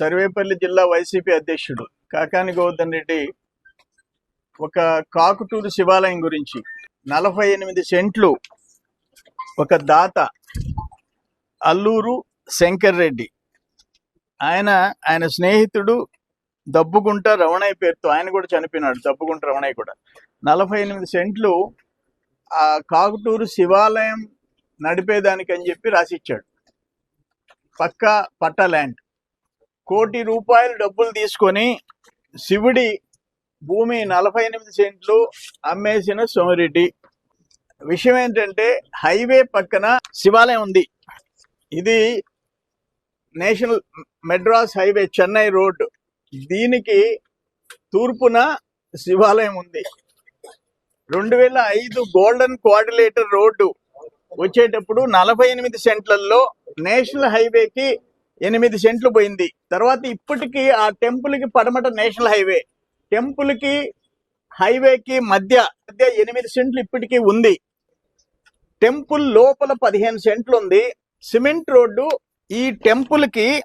సర్వేపల్లి జిల్లా వైసీపీ అధ్యక్షుడు కాకాని గోవర్ధన్ రెడ్డి ఒక కాకుటూరు శివాలయం గురించి నలభై ఎనిమిది సెంట్లు ఒక దాత అల్లూరు శంకర్ రెడ్డి. ఆయన ఆయన స్నేహితుడు దబ్బుగుంట రమణయ్య పేరుతో ఆయన కూడా చనిపోయినాడు దబ్బుగుంట రమణయ్య కూడా. నలభై ఎనిమిది సెంట్లు ఆ కాకుటూరు శివాలయం నడిపేదానికి అని చెప్పి రాసిచ్చాడు. పక్క పట్ట ల్యాండ్. కోటి రూపాయలు డబ్బులు తీసుకొని శివుడి భూమి నలభై ఎనిమిది సెంట్లు అమ్మేసిన సోమిరెడ్డి. విషయం ఏంటంటే హైవే పక్కన శివాలయం ఉంది. ఇది national Madras highway Chennai road. దీనికి తూర్పున శివాలయం ఉంది. రెండు వేల ఐదు గోల్డెన్ కోఆర్డినేటర్ రోడ్డు వచ్చేటప్పుడు నలభై ఎనిమిది సెంట్లలో నేషనల్ హైవేకి ఎనిమిది సెంట్లు పోయింది. తర్వాత ఇప్పటికీ ఆ టెంపుల్కి పడమట నేషనల్ హైవే. టెంపుల్కి హైవేకి మధ్య మధ్య ఎనిమిది సెంట్లు ఇప్పటికీ ఉంది. టెంపుల్ లోపల పదిహేను సెంట్లు ఉంది. సిమెంట్ రోడ్డు ఈ టెంపుల్కి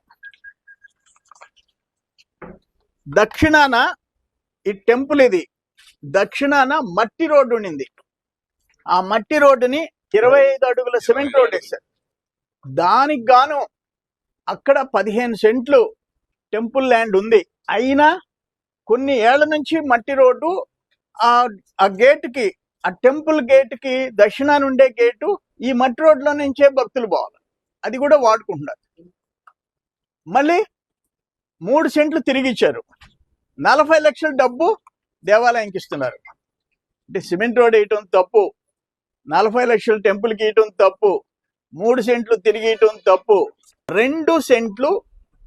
దక్షిణాన ఈ టెంపుల్ ఇది. దక్షిణాన మట్టి రోడ్డు ఉండింది. ఆ మట్టి రోడ్డుని ఇరవై ఐదు అడుగుల సిమెంట్ రోడ్ వేశారు. దానికి గాను అక్కడ పదిహేను సెంట్లు టెంపుల్ ల్యాండ్ ఉంది. అయినా కొన్ని ఏళ్ళ నుంచి మట్టి రోడ్డు ఆ గేటుకి ఆ టెంపుల్ గేటుకి దక్షిణాన ఉండే గేటు ఈ మట్టి రోడ్లో నుంచే భక్తులు పోవాలి. అది కూడా వాడుకుంటున్నారు. మళ్ళీ మూడు సెంట్లు తిరిగి ఇచ్చారు. నలభై లక్షల డబ్బు దేవాలయానికి ఇస్తున్నారు. అంటే సిమెంట్ రోడ్ వేయటం తప్పు నలభై లక్షలు టెంపుల్కి ఇయటం తప్పు మూడు సెంట్లు తిరిగి ఇయటం తప్పు. రెండు సెంట్లు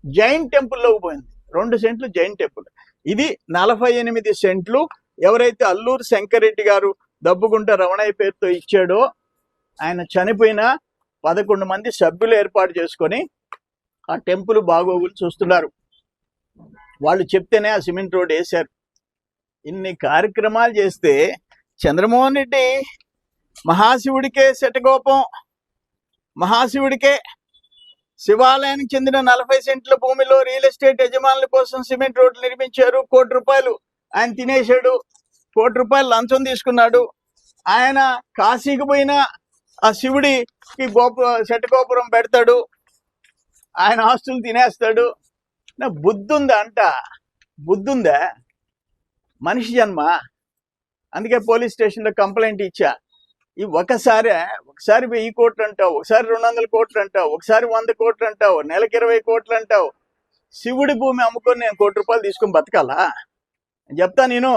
జైన్ టెంపుల్లోకి పోయింది. రెండు సెంట్లు జైన్ టెంపుల్. ఇది నలభై ఎనిమిది సెంట్లు. ఎవరైతే అల్లూరు శంకరెడ్డి గారు దబ్బుగుంట రమణయ్య పేరుతో ఇచ్చాడో ఆయన చనిపోయిన పదకొండు మంది సభ్యులు ఏర్పాటు చేసుకొని ఆ టెంపుల్ బాగోగులు చూస్తున్నారు. వాళ్ళు చెప్తేనే ఆ సిమెంట్ రోడ్ వేశారు. ఇన్ని కార్యక్రమాలు చేస్తే చంద్రమోహన్ రెడ్డి మహాశివుడికే శటకోపం మహాశివుడికే శివాలయానికి చెందిన నలభై సెంట్ల భూమిలో రియల్ ఎస్టేట్ యజమానుల కోసం సిమెంట్ రోడ్లు నిర్మించారు. కోటి రూపాయలు ఆయన తినేశాడు. కోటి రూపాయలు లంచం తీసుకున్నాడు. ఆయన కాశీకి పోయిన ఆ శివుడికి గోపు శటగోపురం పెడతాడు. ఆయన ఆస్తులు తినేస్తాడు. నా బుద్ధి ఉందా అంట? బుద్ధి ఉందా మనిషి జన్మ. అందుకే పోలీస్ స్టేషన్లో కంప్లైంట్ ఇచ్చా. ఈ ఒకసారి ఒకసారి వెయ్యి కోట్లు అంటావు ఒకసారి రెండు వందల కోట్లు అంటావు ఒకసారి వంద కోట్లు అంటావు నెలకి ఇరవై కోట్లు అంటావు శివుడి భూమి అమ్ముకొని నేను కోటి రూపాయలు తీసుకొని బతకాలా? చెప్తా నేను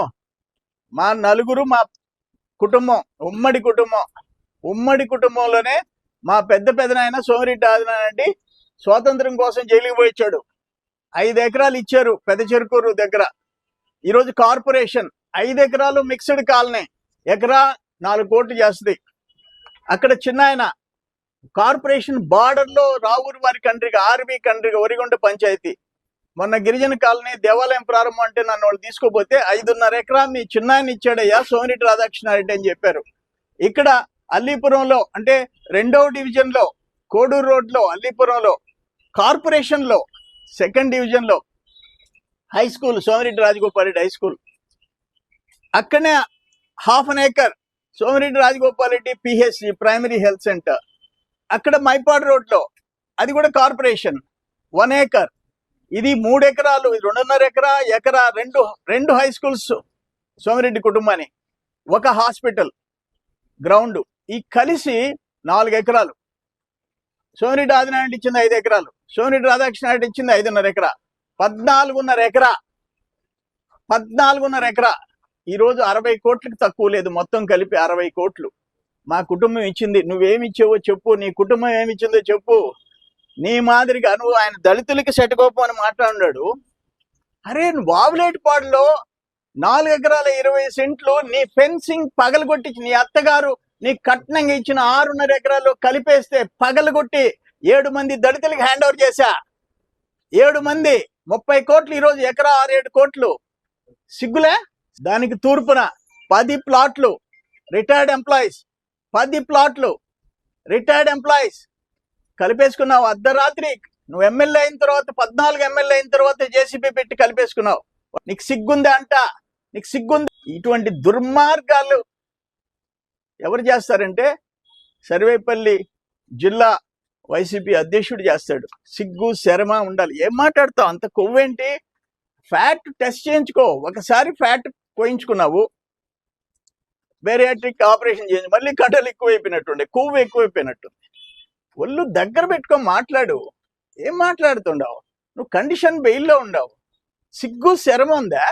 మా నలుగురు మా కుటుంబం ఉమ్మడి కుటుంబం ఉమ్మడి కుటుంబంలోనే మా పెద్ద పెదనాయన సోమిరెడ్డి ఆదినారెడ్డి స్వాతంత్రం కోసం జైలుకి పోయిచ్చాడు ఐదు ఎకరాలు ఇచ్చారు పెద్ద చెరుకూరు దగ్గర. ఈరోజు కార్పొరేషన్ ఐదు ఎకరాలు మిక్స్డ్ కాలనీ ఎకరా నాలుగు కోట్లు చేస్తుంది. అక్కడ చిన్న ఆయన కార్పొరేషన్ బార్డర్లో రావూరు వారి కంట్రీగా ఆర్బీ కంట్రీగా ఒరిగొండ పంచాయతీ. మొన్న గిరిజన కాలనీ దేవాలయం ప్రారంభం అంటే నన్ను వాళ్ళు తీసుకోపోతే ఐదున్నర ఎకరాన్ని మీ చిన్న ఆయన ఇచ్చాడయ్యా సోమిరెడ్డి రాధాకృష్ణారెడ్డి అని చెప్పారు. ఇక్కడ అల్లీపురంలో అంటే రెండవ డివిజన్లో కోడూరు రోడ్లో అల్లీపురంలో కార్పొరేషన్లో సెకండ్ డివిజన్లో high school Somireddy Rajagopal Reddy high school. అక్కడనే half an acre Somireddy Rajagopal Reddy PHC primary health centre అక్కడ మైపాడు రోడ్లో అది కూడా కార్పొరేషన్. One acre. ఇది మూడు ఎకరాలు ఇది రెండున్నర ఎకరా ఎకరా రెండు రెండు హై స్కూల్స్ సోమిరెడ్డి కుటుంబాన్ని ఒక హాస్పిటల్ గ్రౌండ్ ఈ కలిసి నాలుగు ఎకరాలు. సోమిరెడ్డి ఆదినారాయణ ఇచ్చింది ఐదు ఎకరాలు. సోమిరెడ్డి రాధాకృష్ణ ఇచ్చింది ఐదున్నర ఎకరా. పద్నాలుగున్నర ఎకరా. పద్నాలుగున్నర ఎకరా. ఈ రోజు అరవై కోట్లకు తక్కువ లేదు మొత్తం కలిపి అరవై కోట్లు. మా కుటుంబం ఇచ్చింది నువ్వేమి ఇచ్చావో చెప్పు నీ కుటుంబం ఏమి ఇచ్చిందో చెప్పు. నీ మాదిరిగా నువ్వు ఆయన దళితులకి సెటకోపం అని మాట్లాడినాడు. అరే వావులేటిపాడులో నాలుగు ఎకరాల ఇరవై సెంట్లు నీ ఫెన్సింగ్ పగలగొట్టించి నీ అత్తగారు నీ కట్నంగా ఇచ్చిన ఆరున్నర ఎకరాలు కలిపేస్తే పగలగొట్టి ఏడు మంది దళితులకి హ్యాండ్ ఓవర్ చేశా. ఏడు మంది ముప్పై కోట్లు ఈరోజు ఎకరా ఆరేడు కోట్లు. సిగ్గులే? దానికి తూర్పున పది ప్లాట్లు రిటైర్డ్ ఎంప్లాయీస్ పది ప్లాట్లు రిటైర్డ్ ఎంప్లాయీస్. కలిపేసుకున్నావు అర్ధరాత్రి నువ్వు ఎమ్మెల్యే అయిన తర్వాత పద్నాలుగు ఎమ్మెల్యే అయిన తర్వాత జేసీబీ పెట్టి కలిపేసుకున్నావు. నీకు సిగ్గుంది అంట? నీకు సిగ్గుంది? ఇటువంటి దుర్మార్గాలు ఎవరు చేస్తారంటే సర్వేపల్లి జిల్లా వైసీపీ అధ్యక్షుడు చేస్తాడు. సిగ్గు శరమ ఉండాలి. ఏం మాట్లాడతావు? అంత కొవ్వేంటి? ఫ్యాట్ టెస్ట్ చేయించుకో. ఒకసారి ఫ్యాట్ పోయించుకున్నావు. బేరియాట్రిక్ ఆపరేషన్ చేయించి మళ్ళీ కటలు ఎక్కువైపోయినట్టుండే. కొవ్వు ఎక్కువైపోయినట్టుంది ఒళ్ళు దగ్గర పెట్టుకొని మాట్లాడు. ఏం మాట్లాడుతుండవు? నువ్వు కండిషన్ బెయిల్లో ఉండవు. సిగ్గు శరమ ఉందా?